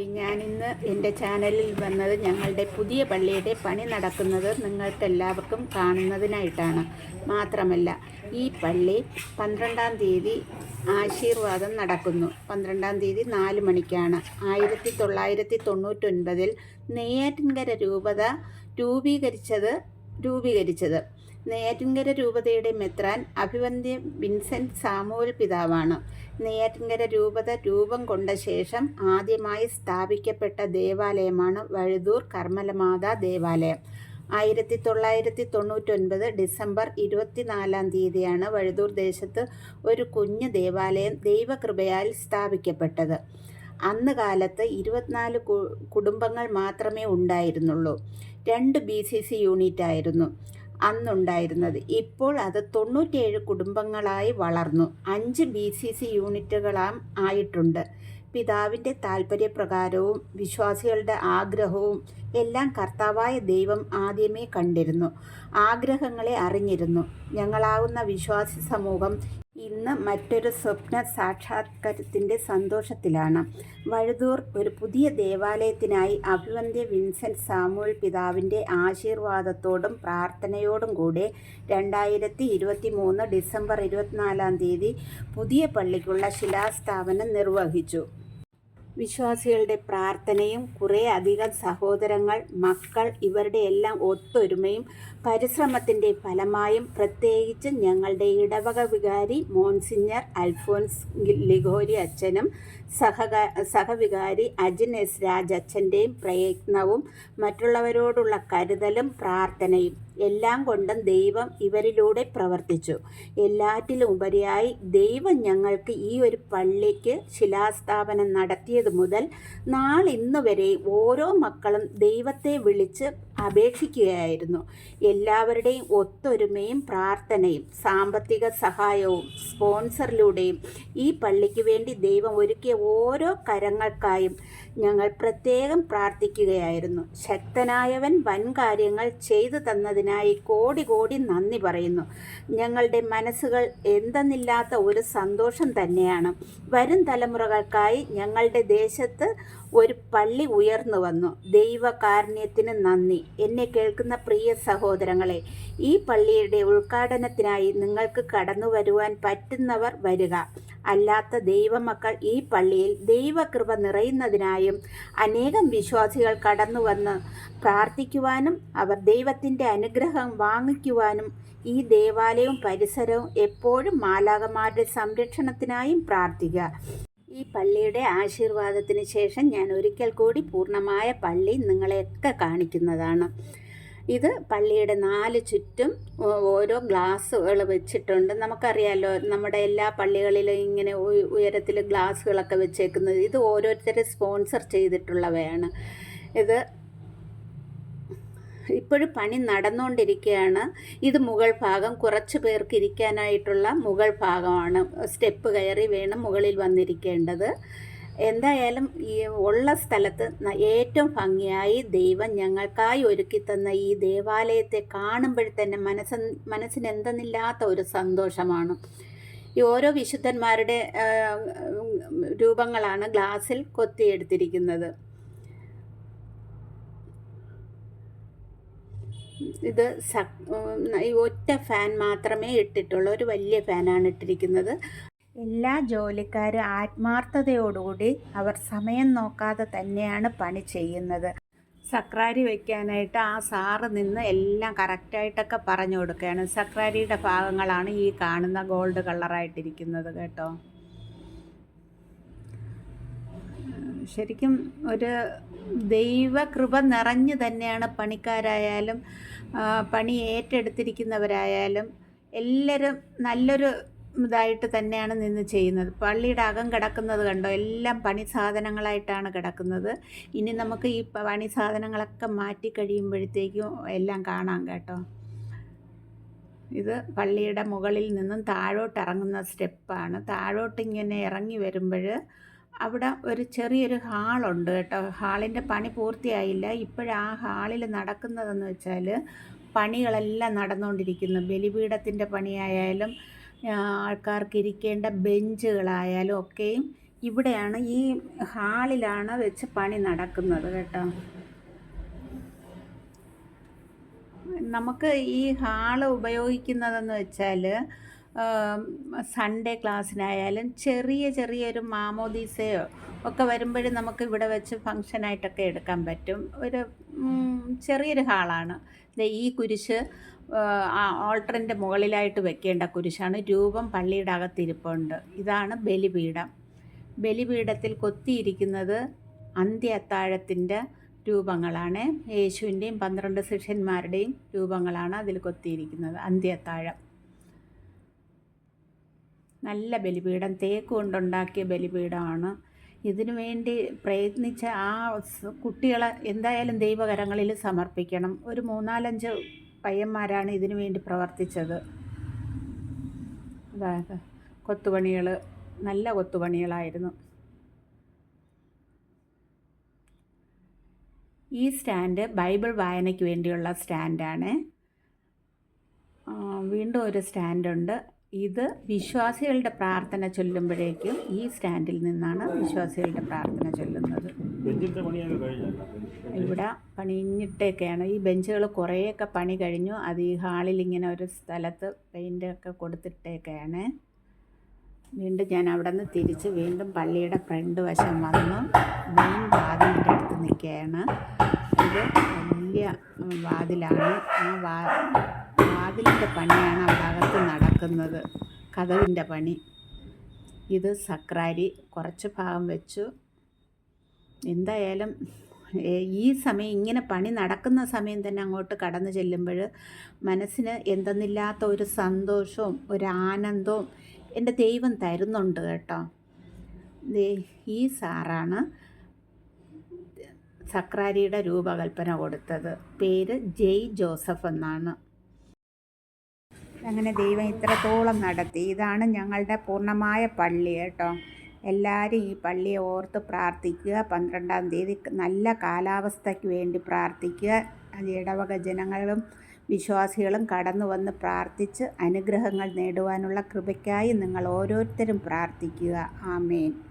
Hi ഞാനിന്ന് എന്റെ ചാനലിൽ വന്നത് ഞങ്ങളുടെ പുതിയ പള്ളിയുടെ പണി നടക്കുന്നത് നിങ്ങൾക്കെല്ലാവർക്കും കാണുന്നതിനായിട്ടാണ്. മാത്രമല്ല ഈ പള്ളി പന്ത്രണ്ടാം തീയതി ആശീർവാദം നടക്കുന്നു. പന്ത്രണ്ടാം തീയതി നാല് മണിക്കാണ്. ആയിരത്തി തൊള്ളായിരത്തി തൊണ്ണൂറ്റൊൻപതിൽ നെയ്യാറ്റിൻകര രൂപത രൂപീകരിച്ചത് രൂപീകരിച്ചത്. നെയ്യാറ്റിൻകര രൂപതയുടെ മെത്രാൻ അഭിവന്ദ്യ വിൻസെന്റ് സാമുവൽ പിതാവാണ്. നെയ്യാറ്റിൻകര രൂപത രൂപം കൊണ്ട ശേഷം ആദ്യമായി സ്ഥാപിക്കപ്പെട്ട ദേവാലയമാണ് വഴുതൂർ കർമ്മലമാതാ ദേവാലയം. ആയിരത്തി തൊള്ളായിരത്തി തൊണ്ണൂറ്റൊൻപത് ഡിസംബർ ഇരുപത്തിനാലാം തീയതിയാണ് വഴുതൂർ ദേശത്ത് ഒരു കുഞ്ഞു ദേവാലയം ദൈവകൃപയാൽ സ്ഥാപിക്കപ്പെട്ടത്. അന്ന് കാലത്ത് ഇരുപത്തിനാല് കുടുംബങ്ങൾ മാത്രമേ ഉണ്ടായിരുന്നുള്ളൂ. രണ്ട് ബി സി സി യൂണിറ്റ് ആയിരുന്നു അന്നുണ്ടായിരുന്നത്. ഇപ്പോൾ അത് തൊണ്ണൂറ്റിയേഴ് കുടുംബങ്ങളായി വളർന്നു. അഞ്ച് ബി സി സി യൂണിറ്റുകളാം ആയിട്ടുണ്ട്. പിതാവിന്റെ താല്പര്യപ്രകാരവും വിശ്വാസികളുടെ ആഗ്രഹവും എല്ലാം കർത്താവായ ദൈവം ആദ്യമേ കണ്ടിരുന്നു. ആഗ്രഹങ്ങളെ അറിഞ്ഞിരുന്നു. ഞങ്ങളാകുന്ന വിശ്വാസി സമൂഹം ഇന്ന് മറ്റൊരു സ്വപ്ന സാക്ഷാത്കാരത്തിന്റെ സന്തോഷത്തിലാണ്. വഴുതൂർ ഒരു പുതിയ ദേവാലയത്തിനായി അഭിവന്ദ്യ വിൻസെന്റ് സാമുവൽ പിതാവിന്റെ ആശീർവാദത്തോടും പ്രാർത്ഥനയോടും കൂടെ രണ്ടായിരത്തി ഇരുപത്തി മൂന്ന് ഡിസംബർ ഇരുപത്തിനാലാം തീയതി പുതിയ പള്ളിക്കുള്ള ശിലാസ്ഥാപനം നിർവഹിച്ചു. വിശ്വാസികളുടെ പ്രാർത്ഥനയും കുറേ അധികം സഹോദരങ്ങൾ മക്കൾ ഇവരുടെ എല്ലാം ഒത്തൊരുമയും പരിശ്രമത്തിന്റെ ഫലമായും പ്രത്യേകിച്ച് ഞങ്ങളുടെ ഇടവക വികാരി മോൺസിഞ്ഞർ അൽഫോൻസ് ലിഗോരി അച്ഛനും സഹക സഹവികാരി അജിൻ എസ് രാജച്ഛന്റെയും പ്രയത്നവും മറ്റുള്ളവരോടുള്ള കരുതലും പ്രാർത്ഥനയും എല്ലാം കൊണ്ടും ദൈവം ഇവരിലൂടെ പ്രവർത്തിച്ചു. എല്ലാറ്റിലും ഉപരിയായി ദൈവം ഞങ്ങൾക്ക് ഈ ഒരു പള്ളിക്ക് ശിലാസ്ഥാപനം നടത്തിയത് മുതൽ നാളിന്ന് വരെ ഓരോ മക്കളും ദൈവത്തെ വിളിച്ച് അപേക്ഷിക്കുകയായിരുന്നു. എല്ലാവരുടെയും ഒത്തൊരുമയും പ്രാർത്ഥനയും സാമ്പത്തിക സഹായവും സ്പോൺസറിലൂടെയും ഈ പള്ളിക്ക് വേണ്ടി ദൈവം ഒരുക്കിയ ഓരോ കരങ്ങൾക്കായും ഞങ്ങൾ പ്രത്യേകം പ്രാർത്ഥിക്കുകയായിരുന്നു. ശക്തനായവൻ വൻകാര്യങ്ങൾ ചെയ്തു തന്നതിനായി കോടി കോടി നന്ദി പറയുന്നു. ഞങ്ങളുടെ മനസ്സുകൾ എന്തെന്നില്ലാത്ത ഒരു സന്തോഷം തന്നെയാണ്. വരും തലമുറകൾക്കായി ഞങ്ങളുടെ ദേശത്ത് ഒരു പള്ളി ഉയർന്നു വന്നു. ദൈവകാരുണ്യത്തിന് നന്ദി. എന്നെ കേൾക്കുന്ന പ്രിയ സഹോദരങ്ങളെ ഈ പള്ളിയുടെ ഉദ്ഘാടനത്തിനായി നിങ്ങൾക്ക് കടന്നു വരുവാൻ പറ്റുന്നവർ വരിക. അല്ലാത്ത ദൈവമക്കൾ ഈ പള്ളിയിൽ ദൈവകൃപ നിറയുന്നതിനായും അനേകം വിശ്വാസികൾ കടന്നു വന്ന് പ്രാർത്ഥിക്കുവാനും അവർ ദൈവത്തിന്റെ അനുഗ്രഹം വാങ്ങിക്കുവാനും ഈ ദേവാലയവും പരിസരവും എപ്പോഴും മാലാകമാരുടെ സംരക്ഷണത്തിനായും പ്രാർത്ഥിക്കുക. ഈ പള്ളിയുടെ ആശീർവാദത്തിന് ശേഷം ഞാൻ ഒരിക്കൽ കൂടി പൂർണമായ പള്ളി നിങ്ങളെയൊക്കെ കാണിക്കുന്നതാണ്. ഇത് പള്ളിയുടെ നാല് ചുറ്റും ഓരോ ഗ്ലാസ്സുകൾ വെച്ചിട്ടുണ്ട്. നമുക്കറിയാലോ നമ്മുടെ എല്ലാ പള്ളികളിലും ഇങ്ങനെ ഉയരത്തിൽ ഗ്ലാസ്സുകളൊക്കെ വെച്ചേക്കുന്നത്. ഇത് ഓരോരുത്തരെ സ്പോൺസർ ചെയ്തിട്ടുള്ളവയാണ്. ഇത് ഇപ്പോഴും പണി നടന്നുകൊണ്ടിരിക്കുകയാണ് ഇത് മുകൾ ഭാഗം കുറച്ച് പേർക്ക് ഇരിക്കാനായിട്ടുള്ള മുകൾ ഭാഗമാണ്. സ്റ്റെപ്പ് കയറി വേണം മുകളിൽ വന്നിരിക്കേണ്ടത്. എന്തായാലും ഈ ഉള്ള സ്ഥലത്ത് ഏറ്റവും ഭംഗിയായി ദൈവം ഞങ്ങൾക്കായി ഒരുക്കി തന്ന ഈ ദേവാലയത്തെ കാണുമ്പോൾ തന്നെ മനസ്സ് മനസ്സിന് എന്തെന്നില്ലാത്ത ഒരു സന്തോഷമാണ്. ഈ ഓരോ വിശുദ്ധന്മാരുടെ രൂപങ്ങളാണ് ഗ്ലാസ്സിൽ കൊത്തിയെടുത്തിരിക്കുന്നത്. ഇത് ഒറ്റ ഫാൻ മാത്രമേ ഇട്ടിട്ടുള്ളൂ. ഒരു വലിയ ഫാനാണ് ഇട്ടിരിക്കുന്നത്. എല്ലാ ജോലിക്കാരും ആത്മാർത്ഥതയോടുകൂടി അവർ സമയം നോക്കാതെ തന്നെയാണ് പണി ചെയ്യുന്നത്. സക്രാരി വയ്ക്കാനായിട്ട് ആ സാറ് നിന്ന് എല്ലാം കറക്റ്റായിട്ടൊക്കെ പറഞ്ഞു കൊടുക്കുകയാണ്. സക്രാരിയുടെ ഭാഗങ്ങളാണ് ഈ കാണുന്ന ഗോൾഡ് കളറായിട്ടിരിക്കുന്നത് കേട്ടോ. ശരിക്കും ഒരു ദൈവകൃപ നിറഞ്ഞു തന്നെയാണ് പണിക്കാരായാലും പണി ഏറ്റെടുത്തിരിക്കുന്നവരായാലും എല്ലാവരും നല്ലൊരു ഇതായിട്ട് തന്നെയാണ് നിന്ന് ചെയ്യുന്നത്. പള്ളിയുടെ അകം കിടക്കുന്നത് കണ്ടോ? എല്ലാം പണി സാധനങ്ങളായിട്ടാണ് കിടക്കുന്നത്. ഇനി നമുക്ക് ഈ പണി സാധനങ്ങളൊക്കെ മാറ്റി കഴിയുമ്പോഴത്തേക്കും എല്ലാം കാണാം കേട്ടോ. ഇത് പള്ളിയുടെ മുകളിൽ നിന്നും താഴോട്ട് ഇറങ്ങുന്ന സ്റ്റെപ്പാണ്. താഴോട്ട് ഇങ്ങനെ ഇറങ്ങി വരുമ്പോൾ അവിടെ ഒരു ചെറിയൊരു ഹാളുണ്ട് കേട്ടോ. ഹാളിന്റെ പണി പൂർത്തിയായില്ല. ഇപ്പോഴാ ഹാളിൽ നടക്കുന്നതെന്ന് വെച്ചാൽ പണികളെല്ലാം നടന്നുകൊണ്ടിരിക്കുന്നു. ബലിപീഠത്തിന്റെ പണിയായാലും ആൾക്കാർക്ക് ഇരിക്കേണ്ട ബെഞ്ചുകളായാലും ഒക്കെയും ഇവിടെയാണ് ഈ ഹാളിലാണ് വെച്ച് പണി നടക്കുന്നത് കേട്ടോ. നമുക്ക് ഈ ഹാൾ ഉപയോഗിക്കുന്നതെന്ന് വെച്ചാൽ സൺഡേ ക്ലാസ്സിനായാലും ചെറിയ ചെറിയൊരു മാമോദീസയോ ഒക്കെ വരുമ്പോഴും നമുക്ക് ഇവിടെ വെച്ച് ഫങ്ഷനായിട്ടൊക്കെ എടുക്കാൻ പറ്റും. ഒരു ചെറിയൊരു ഹാളാണ്. ഈ കുരിശ് ഓൾട്ടറിന്റെ മുകളിലായിട്ട് വെക്കേണ്ട കുരിശാണ്. രൂപം പള്ളിയുടെ അകത്തിരിപ്പുണ്ട്. ഇതാണ് ബലിപീഠം. ബലിപീഠത്തിൽ കൊത്തിയിരിക്കുന്നത് അന്ത്യ അത്താഴത്തിന്റെ രൂപങ്ങളാണ്. യേശുവിന്റെയും പന്ത്രണ്ട് ശിഷ്യന്മാരുടെയും രൂപങ്ങളാണ് അതിൽ കൊത്തിയിരിക്കുന്നത് അന്ത്യ അത്താഴം നല്ല ബലിപീഠം. തേക്ക് കൊണ്ടുണ്ടാക്കിയ ബലിപീഠമാണ്. ഇതിനു വേണ്ടി പ്രയത്നിച്ച ആ കുട്ടികളെ എന്തായാലും ദൈവകരങ്ങളിൽ സമർപ്പിക്കണം. ഒരു മൂന്നാലഞ്ച് പയ്യന്മാരാണ് ഇതിനു വേണ്ടി പ്രവർത്തിച്ചത്. അതായത് കൊത്തുപണികൾ നല്ല കൊത്തുപണികളായിരുന്നു. ഈ സ്റ്റാൻഡ് ബൈബിൾ വായനയ്ക്ക് വേണ്ടിയുള്ള സ്റ്റാൻഡാണ്. വീണ്ടും ഒരു സ്റ്റാൻഡുണ്ട്. ഇത് വിശ്വാസികളുടെ പ്രാർത്ഥന ചൊല്ലുമ്പോഴേക്കും ഈ സ്റ്റാൻഡിൽ നിന്നാണ് വിശ്വാസികളുടെ പ്രാർത്ഥന ചൊല്ലുന്നത്. ഇവിടെ പണിഞ്ഞിട്ടൊക്കെയാണ് ഈ ബെഞ്ചുകൾ കുറേയൊക്കെ പണി കഴിഞ്ഞു. അത് ഈ ഹാളിൽ ഇങ്ങനെ ഒരു സ്ഥലത്ത് പെയിന്റ് ഒക്കെ കൊടുത്തിട്ടേക്കെയാണ് വീണ്ടും ഞാൻ അവിടെ നിന്ന് തിരിച്ച് വീണ്ടും പള്ളിയുടെ ഫ്രണ്ട് വശം വന്നു മെയിൻ വാതിലിന്റെ അടുത്ത് നിൽക്കുകയാണ്. ഇത് വലിയ വാതിലാണ്. ആ വാ വാതിലിന്റെ പണിയാണ് അവിടെ അകത്ത് നടക്കുന്നത്. കഥവിന്റെ പണി. ഇത് സക്രാരി കുറച്ച് ഭാഗം വെച്ചു. എന്തായാലും ഈ സമയം ഇങ്ങനെ പണി നടക്കുന്ന സമയം തന്നെ അങ്ങോട്ട് കടന്നു ചെല്ലുമ്പോൾ മനസ്സിന് എന്തെന്നില്ലാത്ത ഒരു സന്തോഷവും ഒരു ആനന്ദവും എന്റെ ദൈവം തരുന്നുണ്ട് കേട്ടോ. ഈ സാറാണ് സക്രാരിയുടെ രൂപകൽപ്പന കൊടുത്തത്. പേര് ജെയ് ജോസഫ് എന്നാണ്. അങ്ങനെ ദൈവം ഇത്രത്തോളം നടത്തി. ഇതാണ് ഞങ്ങളുടെ പൂർണമായ പള്ളി കേട്ടോ. എല്ലാവരും ഈ പള്ളിയെ ഓർത്ത് പ്രാർത്ഥിക്കുക. പന്ത്രണ്ടാം തീയതി നല്ല കാലാവസ്ഥയ്ക്ക് വേണ്ടി പ്രാർത്ഥിക്കുക. ഇടവക ജനങ്ങളും വിശ്വാസികളും കടന്നു വന്ന് പ്രാർത്ഥിച്ച് അനുഗ്രഹങ്ങൾ നേടുവാനുള്ള കൃപയ്ക്കായി നിങ്ങൾ ഓരോരുത്തരും പ്രാർത്ഥിക്കുക. ആമേൻ.